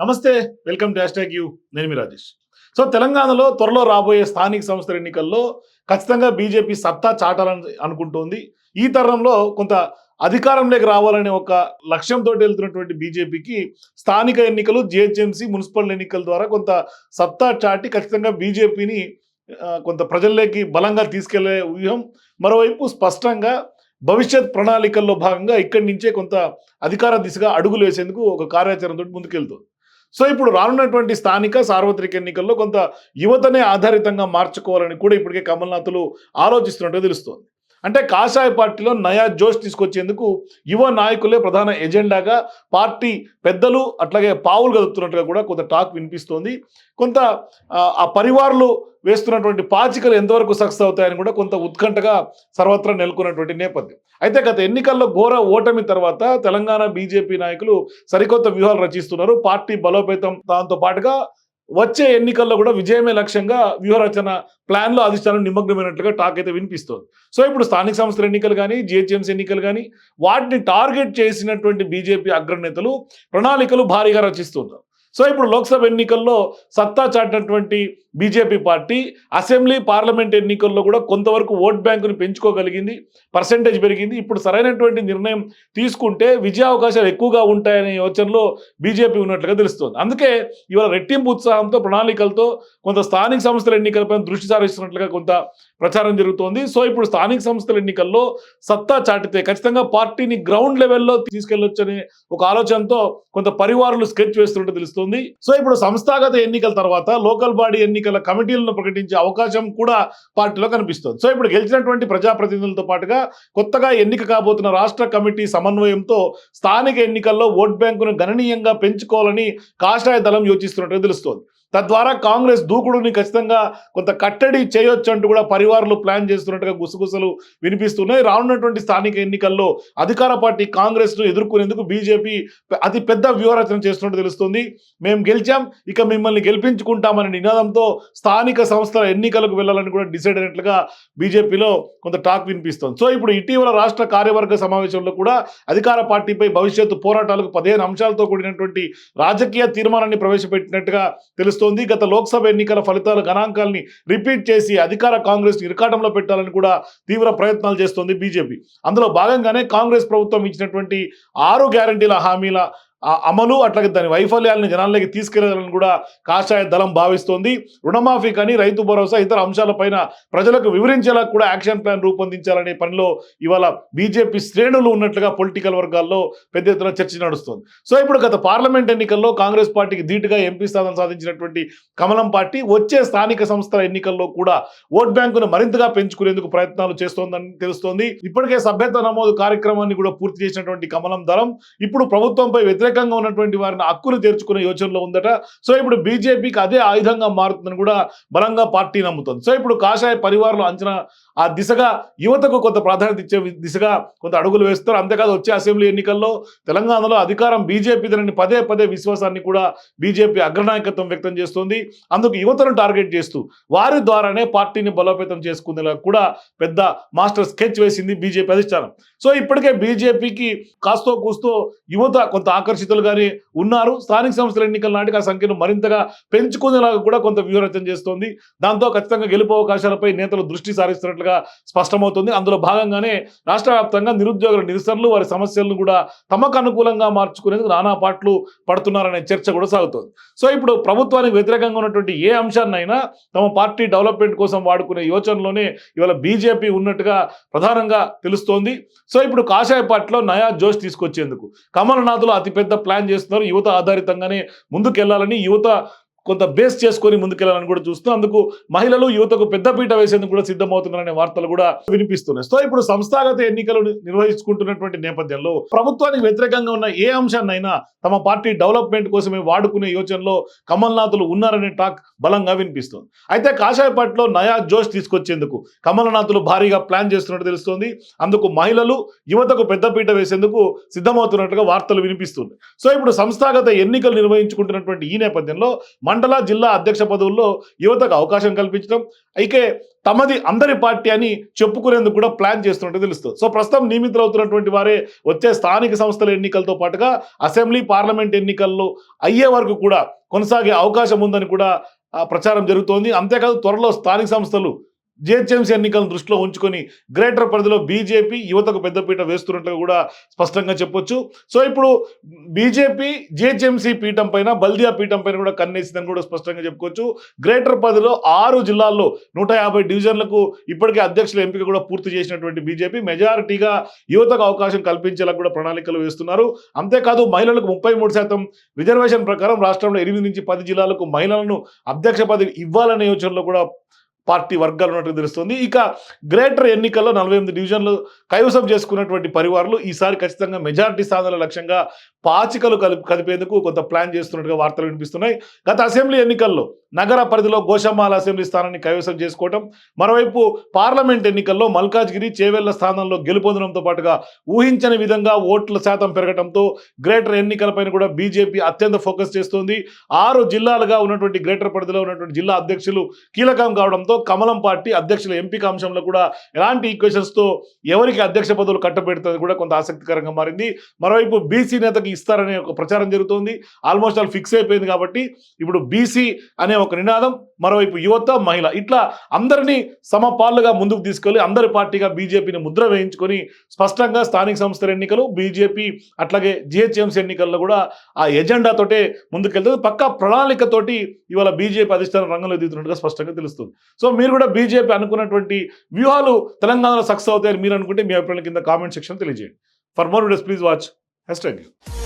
నమస్తే welcome to hash you. నేను మీ Rajesh. So తెలంగాణలో త్వరలో రాబోయే స్థానిక సంస్థల ఎన్నికల్లో ఖచ్చితంగా బీజేపీ సత్తా చాటాలని అనుకుంటోంది. ఈ తరంలో కొంత అధికారంలోకి రావాలనే ఒక లక్ష్యంతో వెళ్తున్నటువంటి బీజేపీకి స్థానిక ఎన్నికలు జిహెచ్ఎంసీ మున్సిపల్ ఎన్నికల ద్వారా కొంత సత్తా చాటి ఖచ్చితంగా బీజేపీని కొంత ప్రజల్లోకి బలంగా తీసుకెళ్ళే వ్యూహం. మరోవైపు స్పష్టంగా భవిష్యత్ ప్రణాళికల్లో భాగంగా ఇక్కడి నుంచే కొంత అధికార దిశగా అడుగులు వేసేందుకు ఒక కార్యాచరణతో ముందుకెళ్తుంది. సో ఇప్పుడు రానున్నటువంటి స్థానిక సార్వత్రిక ఎన్నికల్లో కొంత యువతనే ఆధారితంగా మార్చుకోవాలని కూడా ఇప్పటికే కమల్నాథులు ఆలోచిస్తున్నట్టు తెలుస్తోంది. అంటే కాషాయ పార్టీలో నయా జోష్ తీసుకొచ్చేందుకు యువ నాయకులే ప్రధాన ఎజెండాగా పార్టీ పెద్దలు అట్లాగే పావులు కదుపుతున్నట్టుగా కూడా కొంత టాక్ వినిపిస్తోంది. కొంత ఆ పరివార్లు వేస్తున్నటువంటి పాచికలు ఎంతవరకు సక్సెస్ అవుతాయని కూడా కొంత ఉత్కంఠగా సర్వత్రా నెలకొన్నటువంటి నేపథ్యం. అయితే గత ఎన్నికల్లో ఘోర ఓటమి తర్వాత తెలంగాణ బీజేపీ నాయకులు సరికొత్త వ్యూహాలు రచిస్తున్నారు. పార్టీ బలోపేతం దాంతో పాటుగా వచ్చే ఎన్నికల్లో కూడా విజయమే లక్ష్యంగా వ్యూహరచన ప్లాన్లో అధిష్టానం నిమగ్నమైనట్లుగా టాక్ అయితే వినిపిస్తోంది. సో ఇప్పుడు స్థానిక సంస్థల ఎన్నికలు కానీ జిహెచ్ఎంసీ ఎన్నికలు కానీ వాటిని టార్గెట్ చేసినటువంటి బీజేపీ అగ్రనేతలు ప్రణాళికలు భారీగా రచిస్తున్నారు. సో ఇప్పుడు లోక్సభ ఎన్నికల్లో సత్తా చాటినటువంటి బీజేపీ పార్టీ అసెంబ్లీ పార్లమెంట్ ఎన్నికల్లో కూడా కొంతవరకు ఓట్ బ్యాంకుని పెంచుకోగలిగింది పర్సెంటేజ్ పెరిగింది. ఇప్పుడు సరైనటువంటి నిర్ణయం తీసుకుంటే విజయావకాశాలు ఎక్కువగా ఉంటాయనే యోచనలో బీజేపీ ఉన్నట్లుగా తెలుస్తోంది. అందుకే ఇవాళ రెట్టింపు ఉత్సాహంతో ప్రణాళికలతో కొంత స్థానిక సంస్థల ఎన్నికలపై దృష్టి సారిస్తున్నట్లుగా కొంత ప్రచారం జరుగుతోంది. సో ఇప్పుడు స్థానిక సంస్థల ఎన్నికల్లో సత్తా చాటితే ఖచ్చితంగా పార్టీని గ్రౌండ్ లెవెల్లో తీసుకెళ్ళొచ్చనే ఒక ఆలోచనతో కొంత పరివారులు స్కెచ్ వేస్తున్నట్టు తెలుస్తుంది. సో ఇప్పుడు సంస్థాగత ఎన్నికల తర్వాత లోకల్ బాడీ ఎన్నికల కమిటీలను ప్రకటించే అవకాశం కూడా పార్టీలో కనిపిస్తుంది. సో ఇప్పుడు గెలిచినటువంటి ప్రజాప్రతినిధులతో పాటుగా కొత్తగా ఎన్నిక కాబోతున్న రాష్ట్ర కమిటీ సమన్వయంతో స్థానిక ఎన్నికల్లో ఓట్ బ్యాంకును గణనీయంగా పెంచుకోవాలని కాషాయ దళం యోచిస్తున్నట్టుగా తెలుస్తోంది. తద్వారా కాంగ్రెస్ దూకుడుని ఖచ్చితంగా కొంత కట్టడి చేయొచ్చు అంటూ కూడా పరివారాలు ప్లాన్ చేస్తున్నట్టుగా గుసగుసలు వినిపిస్తున్నాయి. రానున్నటువంటి స్థానిక ఎన్నికల్లో అధికార పార్టీ కాంగ్రెస్ను ఎదుర్కొనేందుకు బీజేపీ అతి పెద్ద వ్యూహరచన చేస్తున్నట్టు తెలుస్తుంది. మేము గెలిచాం ఇక మిమ్మల్ని గెలిపించుకుంటామనే నినాదంతో స్థానిక సంస్థల ఎన్నికలకు వెళ్ళాలని కూడా డిసైడ్ అయినట్లుగా బీజేపీలో కొంత టాక్ వినిపిస్తుంది. సో ఇప్పుడు ఇటీవల రాష్ట్ర కార్యవర్గ సమావేశంలో కూడా అధికార పార్టీపై భవిష్యత్తు పోరాటాలకు పదిహేను అంశాలతో కూడినటువంటి రాజకీయ తీర్మానాన్ని ప్రవేశపెట్టినట్టుగా తెలుస్తుంది. చేస్తోంది గత లోక్సభ ఎన్నికల ఫలితాల గణాంకాల్ని రిపీట్ చేసి అధికార కాంగ్రెస్ ఇరకాటంలో పెట్టాలని కూడా తీవ్ర ప్రయత్నాలు చేస్తోంది బీజేపీ. అందులో భాగంగానే కాంగ్రెస్ ప్రభుత్వం ఇచ్చినటువంటి ఆరు గ్యారంటీల హామీల అమలు అట్లాగే దాని వైఫల్యాలను జనాల్లోకి తీసుకెళ్ళాలని కూడా కాషాయ దళం భావిస్తోంది. రుణమాఫీ కానీ రైతు భరోసా ఇతర అంశాలపైన ప్రజలకు వివరించేలా కూడా యాక్షన్ ప్లాన్ రూపొందించాలనే పనిలో ఇవాళ బీజేపీ శ్రేణులు ఉన్నట్లుగా పొలిటికల్ వర్గాల్లో పెద్ద ఎత్తున చర్చ నడుస్తుంది. సో ఇప్పుడు గత పార్లమెంట్ ఎన్నికల్లో కాంగ్రెస్ పార్టీకి ధీటుగా ఎంపీ స్థానం సాధించినటువంటి కమలం పార్టీ వచ్చే స్థానిక సంస్థల ఎన్నికల్లో కూడా ఓట్ బ్యాంకును మరింతగా పెంచుకునేందుకు ప్రయత్నాలు చేస్తోందని తెలుస్తోంది. ఇప్పటికే సభ్యత నమోదు కార్యక్రమాన్ని కూడా పూర్తి చేసినటువంటి కమలం దళం ఇప్పుడు ప్రభుత్వంపై వ్యతిరేక వ్యతిరేకంగా ఉన్నటువంటి వారిని హక్కులు తెరుచుకునే యోచనలో ఉందట. సో ఇప్పుడు బీజేపీకి అదే ఆయుధంగా మారుతుందని కూడా బలంగా పార్టీ నమ్ముతుంది. సో ఇప్పుడు కాషాయ పరివారంలో అంచనా ఆ దిశగా యువతకు కొంత ప్రాధాన్యత ఇచ్చే దిశగా కొంత అడుగులు వేస్తారు. అంతేకాదు వచ్చే అసెంబ్లీ ఎన్నికల్లో తెలంగాణలో అధికారం బీజేపీదనని పదే పదే విశ్వాసాన్ని కూడా బీజేపీ అగ్రనాయకత్వం వ్యక్తం చేస్తుంది. అందుకు యువతను టార్గెట్ చేస్తూ వారి ద్వారానే పార్టీని బలోపేతం చేసుకునేలా కూడా పెద్ద మాస్టర్ స్కెచ్ వేసింది బీజేపీ అధిష్టానం. సో ఇప్పటికే బీజేపీకి కాస్తో కూస్తో యువత కొంత ఆకర్షణ ఆకర్షితులుగానే ఉన్నారు. స్థానిక సంస్థల ఎన్నికల నాటికి ఆ సంఖ్యను మరింతగా పెంచుకునేలాగా కూడా కొంత వ్యూహరచన చేస్తోంది. దాంతో ఖచ్చితంగా గెలుపు అవకాశాలపై నేతలు దృష్టి సారిస్తున్నట్లుగా స్పష్టమవుతుంది. అందులో భాగంగానే రాష్ట్ర వ్యాప్తంగా నిరుద్యోగుల నిరసనలు వారి సమస్యలను కూడా తమకు అనుకూలంగా మార్చుకునేందుకు నానా పాటలు పడుతున్నారనే చర్చ కూడా సాగుతోంది. సో ఇప్పుడు ప్రభుత్వానికి వ్యతిరేకంగా ఉన్నటువంటి ఏ అంశాన్నైనా తమ పార్టీ డెవలప్మెంట్ కోసం వాడుకునే యోచనలోనే ఇవాళ బీజేపీ ఉన్నట్టుగా ప్రధానంగా తెలుస్తోంది. సో ఇప్పుడు కాషాయ పార్టీలో నయా జోష్ తీసుకొచ్చేందుకు. కమలనాథులు అతిపెద్ద ప్లాన్ చేస్తున్నారు. యువత ఆధారితంగానే ముందుకెళ్ళాలని యువత కొంత బేస్ చేసుకొని ముందుకెళ్ళాలని కూడా చూస్తూ అందుకు మహిళలు యువతకు పెద్దపీట వేసేందుకు కూడా సిద్ధమవుతున్నారనే వార్తలు కూడా వినిపిస్తున్నాయి. సో ఇప్పుడు సంస్థాగత ఎన్నికలు నిర్వహించుకుంటున్నటువంటి నేపథ్యంలో ప్రభుత్వానికి వ్యతిరేకంగా ఉన్న ఏ అంశాన్నైనా తమ పార్టీ డెవలప్మెంట్ కోసమే వాడుకునే యోచనలో కమల్నాథులు ఉన్నారనే టాక్ బలంగా వినిపిస్తుంది. అయితే కాషాయపట్లో నయా జోష్ తీసుకొచ్చేందుకు కమల్నాథులు భారీగా ప్లాన్ చేస్తున్నట్టు తెలుస్తోంది. అందుకు మహిళలు యువతకు పెద్దపీట వేసేందుకు సిద్ధమవుతున్నట్టుగా వార్తలు వినిపిస్తున్నాయి. సో ఇప్పుడు సంస్థాగత ఎన్నికలు నిర్వహించుకుంటున్నటువంటి ఈ నేపథ్యంలో మండల జిల్లా అధ్యక్ష పదవుల్లో యువతకు అవకాశం కల్పించడం అయితే తమది అందరి పార్టీ అని చెప్పుకునేందుకు కూడా ప్లాన్ చేస్తున్నట్టు తెలుస్తుంది. సో ప్రస్తుతం నియమితులు అవుతున్నటువంటి వారే వచ్చే స్థానిక సంస్థల ఎన్నికలతో పాటుగా అసెంబ్లీ పార్లమెంట్ ఎన్నికల్లో అయ్యే వరకు కూడా కొనసాగే అవకాశం ఉందని కూడా ప్రచారం జరుగుతోంది. అంతేకాదు త్వరలో స్థానిక సంస్థలు జిహెచ్ఎంసీ ఎన్నికలను దృష్టిలో ఉంచుకొని గ్రేటర్ పరిధిలో బీజేపీ యువతకు పెద్దపీట వేస్తున్నట్లు కూడా స్పష్టంగా చెప్పొచ్చు. సో ఇప్పుడు బీజేపీ జిహెచ్ఎంసీ పీఠం పైన బల్దియా పీఠం పైన కూడా కన్నేసిందని కూడా స్పష్టంగా చెప్పుకోవచ్చు. గ్రేటర్ పరిధిలో ఆరు జిల్లాల్లో నూట యాభై డివిజన్లకు ఇప్పటికే అధ్యక్షుల ఎంపిక కూడా పూర్తి చేసినటువంటి బీజేపీ మెజారిటీగా యువతకు అవకాశం కల్పించేలా కూడా ప్రణాళికలు వేస్తున్నారు. అంతేకాదు మహిళలకు ముప్పై మూడు శాతం రిజర్వేషన్ ప్రకారం రాష్ట్రంలో ఎనిమిది నుంచి పది జిల్లాలకు మహిళలను అధ్యక్ష పదవి ఇవ్వాలనే యోచనలో కూడా పార్టీ వర్గాలు ఉన్నట్టు తెలుస్తుంది. ఇక గ్రేటర్ ఎన్నికల్లో నలభై ఎనిమిది డివిజన్లు కైవసం చేసుకున్నటువంటి పరివారాలు ఈసారి ఖచ్చితంగా మెజారిటీ స్థానాల లక్ష్యంగా పాచికలు కలిపి కలిపేందుకు కొంత ప్లాన్ చేస్తున్నట్టుగా వార్తలు వినిపిస్తున్నాయి. గత అసెంబ్లీ ఎన్నికల్లో నగర పరిధిలో గోషమ్మాల అసెంబ్లీ స్థానాన్ని కైవసం చేసుకోవటం మరోవైపు పార్లమెంట్ ఎన్నికల్లో మల్కాజ్గిరి చేవెళ్ళ స్థానంలో గెలుపొందడంతో పాటుగా ఊహించని విధంగా ఓట్ల శాతం పెరగడంతో గ్రేటర్ ఎన్నికలపైన కూడా బీజేపీ అత్యంత ఫోకస్ చేస్తోంది. ఆరు జిల్లాలుగా ఉన్నటువంటి గ్రేటర్ పరిధిలో ఉన్నటువంటి జిల్లా అధ్యక్షులు కీలకం కావడంతో కమలం పార్టీ అధ్యక్షుల ఎంపిక అంశంలో కూడా ఎలాంటి ఈక్వేషన్స్తో ఎవరికి అధ్యక్ష పదవులు కట్టబెడుతుంది కూడా కొంత ఆసక్తికరంగా మారింది. మరోవైపు బీసీ నేతకి ఇస్తారనే ఒక ప్రచారం జరుగుతోంది. ఆల్మోస్ట్ ఆల్ ఫిక్స్ అయిపోయింది కాబట్టి ఇప్పుడు బీసీ అనే ఒక నినాదం మరోవైపు యువత మహిళ ఇట్లా అందరినీ సమపాలుగా ముందుకు తీసుకెళ్ళి అందరి పార్టీగా బీజేపీని ముద్ర వేయించుకొని స్పష్టంగా స్థానిక సంస్థల ఎన్నికలు బీజేపీ అట్లాగే జిహెచ్ఎంసీ ఎన్నికల్లో కూడా ఆ ఎజెండాతోటే ముందుకెళ్తుంది. పక్కా ప్రణాళికతోటి ఇవాళ బీజేపీ అధిష్టానం రంగంలో దిగుతున్నట్టుగా స్పష్టంగా తెలుస్తుంది. సో మీరు కూడా బీజేపీ అనుకున్నటువంటి వ్యూహాలు తెలంగాణలో సక్సెస్ అవుతాయని మీరు అనుకుంటే మీ అభిప్రాయం కింద కామెంట్ సెక్షన్ తెలియజేయండి. For more videos please watch hashtag